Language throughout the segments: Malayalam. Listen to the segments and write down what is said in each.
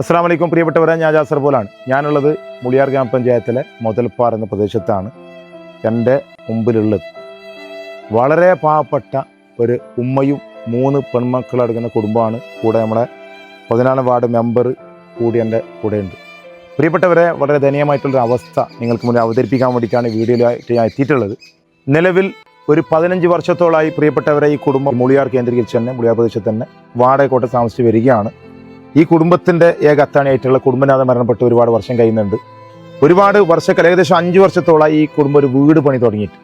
അസ്സാം വലൈക്കും പ്രിയപ്പെട്ടവരെ ഞാൻ ജാസർ പോലാണ്. ഞാനുള്ളത് മുളിയാർ ഗ്രാമപഞ്ചായത്തിലെ മുതൽപ്പാർ എന്ന പ്രദേശത്താണ് എന്റെ മുമ്പിലുള്ളത്. വളരെ പാവപ്പെട്ട ഒരു ഉമ്മയും മൂന്ന് പെൺമക്കളടങ്ങുന്ന കുടുംബമാണ്. കൂടെ നമ്മളെ പതിനാലാം വാർഡ് മെമ്പർ കൂടി എന്റെ കൂടെയുണ്ട്. പ്രിയപ്പെട്ടവരെ വളരെ ദയനീയമായിട്ടുള്ളൊരു അവസ്ഥ നിങ്ങൾക്ക് മുന്നിൽ അവതരിപ്പിക്കാൻ വേണ്ടിയിട്ടാണ് വീഡിയോയിലായിട്ട് ഞാൻ എത്തിയിട്ടുള്ളത്. നിലവിൽ ഒരു പതിനഞ്ച് വർഷത്തോളമായി പ്രിയപ്പെട്ടവരെ ഈ കുടുംബം മുളിയാർ കേന്ദ്രീകരിച്ച് തന്നെ മുളിയാർ പ്രദേശത്ത് തന്നെ വാടകക്കോട്ടെ കോട്ട താമസിച്ച് വരികയാണ്. ഈ കുടുംബത്തിന്റെ ഏക അത്താണിയായിട്ടുള്ള കുടുംബനാഥ മരണപ്പെട്ട് ഒരുപാട് വർഷം കഴിയുന്നുണ്ട്. ഒരുപാട് വർഷക്കാലം ഏകദേശം അഞ്ച് വർഷത്തോളം ഈ കുടുംബം ഒരു വീട് പണി തുടങ്ങിയിട്ട്.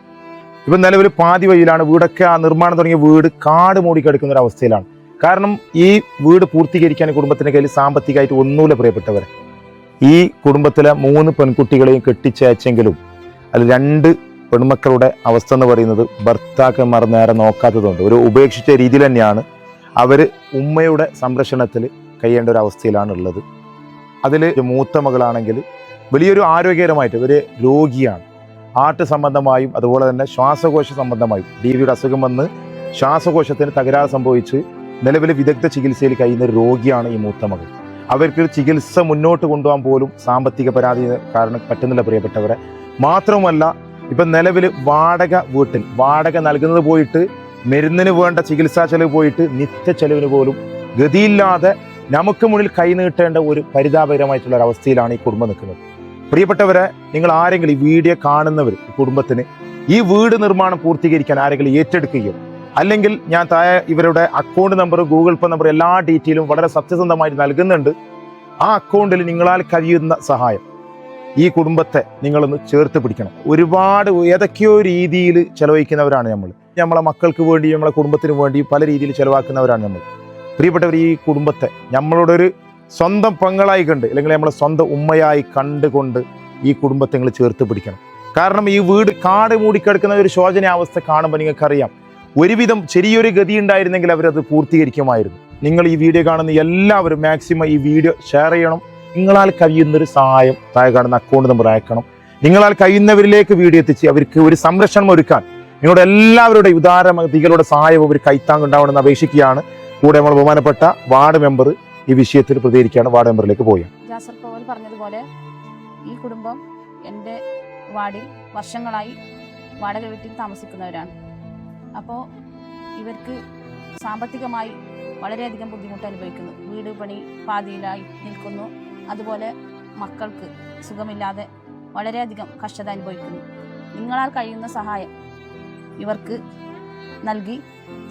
ഇപ്പം നിലവിൽ പാതി വഴിയിലാണ് വീടൊക്കെ ആ നിർമ്മാണം തുടങ്ങിയ വീട് കാട് മൂടിക്കിടക്കുന്ന ഒരു അവസ്ഥയിലാണ്. കാരണം ഈ വീട് പൂർത്തീകരിക്കാൻ കുടുംബത്തിന്റെ കയ്യിൽ സാമ്പത്തികമായിട്ട് ഒന്നുമില്ല പ്രിയപ്പെട്ടവരെ. ഈ കുടുംബത്തിലെ മൂന്ന് പെൺകുട്ടികളെയും കെട്ടിച്ചയച്ചെങ്കിലും അതിൽ രണ്ട് പെൺമക്കളുടെ അവസ്ഥ എന്ന് പറയുന്നത് ഭർത്താക്കന്മാർ നേരെ നോക്കാത്തതുകൊണ്ട് ഒരു ഉപേക്ഷിച്ച രീതിയിൽ തന്നെയാണ് അവർ ഉമ്മയുടെ സംരക്ഷണത്തിൽ കഴിയേണ്ട ഒരു അവസ്ഥയിലാണ് ഉള്ളത് അതിൽ മൂത്ത മകളാണെങ്കിൽ വലിയൊരു ആരോഗ്യകരമായിട്ട് ഒരു രോഗിയാണ്. ആർട്ട് സംബന്ധമായും അതുപോലെ തന്നെ ശ്വാസകോശ സംബന്ധമായും ഡി വിയുടെ അസുഖം വന്ന് ശ്വാസകോശത്തിന് തകരാറ് സംഭവിച്ച് നിലവിൽ വിദഗ്ധ ചികിത്സയിൽ കഴിയുന്ന ഒരു രോഗിയാണ് ഈ മൂത്ത മകൾ. അവർക്ക് ചികിത്സ മുന്നോട്ട് കൊണ്ടുപോകാൻ പോലും സാമ്പത്തിക പരാതി കാരണം പറ്റുന്നില്ല പ്രിയപ്പെട്ടവരെ. മാത്രവുമല്ല ഇപ്പം നിലവിൽ വാടക വീട്ടിൽ വാടക നൽകുന്നത് പോയിട്ട് മരുന്നിന് വേണ്ട ചികിത്സാ ചെലവ് പോയിട്ട് നിത്യ ചെലവിന് പോലും ഗതിയില്ലാതെ നമുക്ക് മുന്നിൽ കൈനീട്ടേണ്ട ഒരു പരിതാപകരമായിട്ടുള്ള ഒരു അവസ്ഥയിലാണ് ഈ കുടുംബം നിൽക്കുന്നത്. പ്രിയപ്പെട്ടവരെ നിങ്ങൾ ആരെങ്കിലും ഈ വീഡിയോ കാണുന്നവർ കുടുംബത്തിന് ഈ വീട് നിർമ്മാണം പൂർത്തീകരിക്കാൻ ആരെങ്കിലും ഏറ്റെടുക്കുകയോ അല്ലെങ്കിൽ ഞാൻ താഴെ ഇവരുടെ account number Google Pay number എല്ലാ ഡീറ്റെയിലും വളരെ സത്യസന്ധമായിട്ട് നൽകുന്നുണ്ട്. ആ അക്കൗണ്ടിൽ നിങ്ങളാൽ കഴിയുന്ന സഹായം ഈ കുടുംബത്തെ നിങ്ങളൊന്ന് ചേർത്ത് പിടിക്കണം. ഒരുപാട് ഏതൊക്കെയോ രീതിയിൽ ചെലവഴിക്കുന്നവരാണ് നമ്മൾ. നമ്മളെ മക്കൾക്ക് വേണ്ടി നമ്മളെ കുടുംബത്തിന് വേണ്ടി പല രീതിയിൽ ചെലവാക്കുന്നവരാണ് നമ്മൾ. പ്രിയപ്പെട്ടവർ ഈ കുടുംബത്തെ നമ്മളോട് ഒരു സ്വന്തം പെങ്ങളായി കണ്ട് അല്ലെങ്കിൽ നമ്മളെ സ്വന്തം ഉമ്മയായി കണ്ടുകൊണ്ട് ഈ കുടുംബത്തെ നിങ്ങൾ ചേർത്ത് പിടിക്കണം. കാരണം ഈ വീട് കാട് മൂടിക്കിടക്കുന്ന ഒരു ശോചനാവസ്ഥ കാണുമ്പോൾ നിങ്ങൾക്കറിയാം ഒരുവിധം ചെറിയൊരു ഗതി ഉണ്ടായിരുന്നെങ്കിൽ അവരത് പൂർത്തീകരിക്കുമായിരുന്നു. നിങ്ങൾ ഈ വീഡിയോ കാണുന്ന എല്ലാവരും മാക്സിമം ഈ വീഡിയോ ഷെയർ ചെയ്യണം. നിങ്ങളാൽ കഴിയുന്നൊരു സഹായം താഴെ കാണുന്ന അക്കൗണ്ട് നമ്പർ അയക്കണം. നിങ്ങളാൽ കഴിയുന്നവരിലേക്ക് വീഡിയോ എത്തിച്ച് അവർക്ക് ഒരു സംരക്ഷണം ഒരുക്കാൻ നിങ്ങളുടെ എല്ലാവരുടെയും ഉദാരമതികളുടെ സഹായവും ഒരു കൈത്താങ്ങുണ്ടാവണമെന്ന് അപേക്ഷിക്കുകയാണ്. കൂടെ നമ്മൾ ബഹുമാനപ്പെട്ട വാർഡ് മെമ്പർ ഈ വിഷയത്തിൽ പ്രതികരിക്കുകയാണ്. വാർഡ് മെമ്പറിലേക്ക് പോയി. ജാസർ കോവൽ പറഞ്ഞതുപോലെ ഈ കുടുംബം എന്റെ വാർഡിൽ വർഷങ്ങളായി വാടക വീട്ടിൽ താമസിക്കുന്നവരാണ്. അപ്പോൾ ഇവർക്ക് സാമ്പത്തികമായി വളരെയധികം ബുദ്ധിമുട്ട് അനുഭവിക്കുന്നു. വീട് പണി പാതിയിലായി നിൽക്കുന്നു. അതുപോലെ മക്കൾക്ക് സുഖമില്ലാതെ വളരെയധികം കഷ്ടത അനുഭവിക്കുന്നു. നിങ്ങളാൽ കഴിയുന്ന സഹായം ഇവർക്ക് നൽകി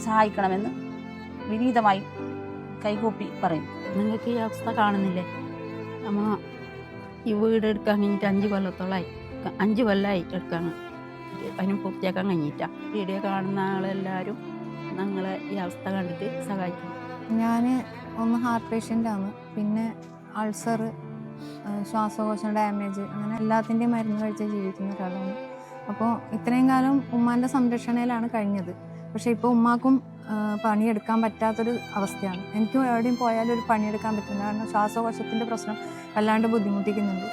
സഹായിക്കണമെന്ന് വിനീതമായി കൈകൂപ്പി പറയും. നിങ്ങൾക്ക് ഈ അവസ്ഥ കാണുന്നില്ലേ? നമ്മ ഈ വീട് എടുക്കാൻ കഴിഞ്ഞിട്ട് അഞ്ച് കൊല്ലത്തോളമായി അഞ്ച് കൊല്ലമായി എടുക്കാൻ. അതിന് പൂർത്തിയാക്കാൻ കഴിഞ്ഞിട്ട. വീഡിയോ കാണുന്ന ആളെല്ലാവരും ഞങ്ങളെ ഈ അവസ്ഥ കണ്ടിട്ട് സഹായിക്കും. ഞാൻ ഒന്ന് ഹാർട്ട് പേഷ്യന്റാണ് ആണ്. പിന്നെ അൾസർ ശ്വാസകോശ ഡാമേജ് അങ്ങനെ എല്ലാത്തിന്റെയും മരുന്ന് കഴിച്ച് ജീവിക്കുന്ന ഒരാളാണ്. അപ്പോൾ ഇത്രയും കാലം ഉമ്മാന്റെ സംരക്ഷണയിലാണ് കഴിഞ്ഞത്. പക്ഷേ ഇപ്പോൾ ഉമ്മാക്കും പണിയെടുക്കാൻ പറ്റാത്തൊരു അവസ്ഥയാണ്. എനിക്കും എവിടെയും പോയാലും ഒരു പണിയെടുക്കാൻ പറ്റുന്നത് കാരണം ശ്വാസകോശത്തിന്റെ പ്രശ്നം വല്ലാണ്ട് ബുദ്ധിമുട്ടിക്കുന്നുണ്ട്.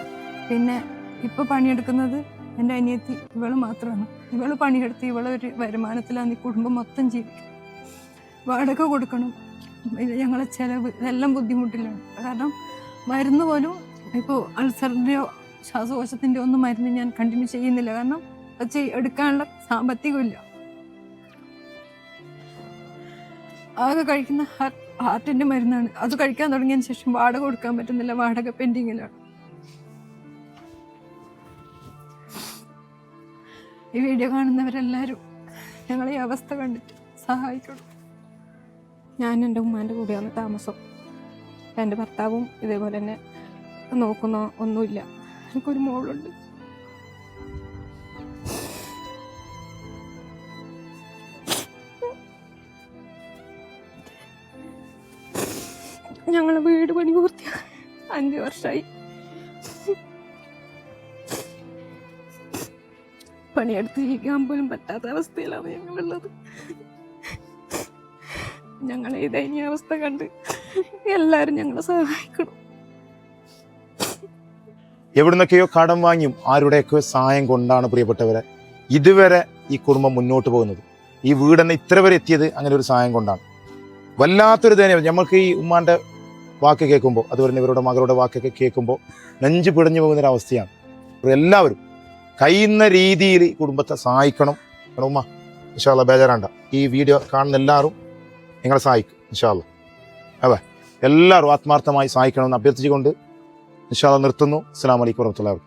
പിന്നെ ഇപ്പോൾ പണിയെടുക്കുന്നത് എന്റെ അനിയത്തി ഇവൾ മാത്രമാണ്. ഇവൾ പണിയെടുത്ത് ഇവളൊരു വരുമാനത്തിലാണ് ഈ കുടുംബം മൊത്തം ജീവിക്കും. വാടക കൊടുക്കണം. ഞങ്ങളെ ചിലവ് ഇതെല്ലാം ബുദ്ധിമുട്ടിലാണ്. കാരണം മരുന്ന് പോലും ഇപ്പോൾ അൾസറിന്റെയോ ശ്വാസകോശത്തിന്റെയോ ഒന്നും മരുന്ന് ഞാൻ കണ്ടിന്യൂ ചെയ്യുന്നില്ല. കാരണം അത് എടുക്കാനുള്ള സാമ്പത്തികമില്ല. ആകെ കഴിക്കുന്ന ഹാർട്ടിന്റെ മരുന്നാണ്. അത് കഴിക്കാൻ തുടങ്ങിയതിന് ശേഷം വാടക കൊടുക്കാൻ പറ്റുന്നില്ല. വാടക പെൻഡിങ്ങിലാണ് ഈ വീഡിയോ കാണുന്നവരെല്ലാവരും ഞങ്ങൾ ഈ അവസ്ഥ കണ്ടിട്ട് സഹായിക്കണം ഞാൻ എന്റെ ഉമ്മാന്റെ കൂടെയാണ് താമസം. എന്റെ ഭർത്താവും ഇതേപോലെ തന്നെ നോക്കുന്ന ഒന്നുമില്ല. എനിക്കൊരു മോളുണ്ട്. ഞങ്ങൾ വീട് പണി പൂർത്തിയാ അഞ്ച് വർഷമായി പണിയെടുത്ത് ജീവിക്കാൻ പോലും പറ്റാത്ത അവസ്ഥയിലാണ് ഞങ്ങളുള്ളത്. ഞങ്ങളെ ഈ ദയനീയാവസ്ഥ കണ്ട് എല്ലാവരും ഞങ്ങളെ സഹായിക്കണം. എവിടുന്നൊക്കെയോ കടം വാങ്ങിയും ആരുടെയൊക്കെയോ സഹായം കൊണ്ടാണ് പ്രിയപ്പെട്ടവരെ ഇതുവരെ ഈ കുടുംബം മുന്നോട്ട് പോകുന്നത്. ഈ വീടെന്നെ ഇത്ര വരെ എത്തിയത് അങ്ങനെ ഒരു സഹായം കൊണ്ടാണ്. വല്ലാത്തൊരു ദയനീയം നമ്മൾക്ക് ഈ ഉമ്മാന്റെ വാക്ക് കേൾക്കുമ്പോൾ അതുപോലെ ഇവരുടെ മകളുടെ വാക്കൊക്കെ കേൾക്കുമ്പോൾ നെഞ്ച് പിടഞ്ഞു പോകുന്നൊരവസ്ഥയാണ് എല്ലാവരും കഴിയുന്ന രീതിയിൽ കുടുംബത്തെ സഹായിക്കണം. ഉമ്മ ഇൻഷാല്ല ബേജാറാണ്ട. ഈ വീഡിയോ കാണുന്ന എല്ലാവരും നിങ്ങളെ സഹായിക്കും ഇൻഷാല്ല അതെ എല്ലാവരും ആത്മാർത്ഥമായി സഹായിക്കണമെന്ന് അഭ്യർത്ഥിച്ചുകൊണ്ട് ഇൻഷാല്ല നിർത്തുന്നു. അസ്സാം വലൈക്കും wabarakatuh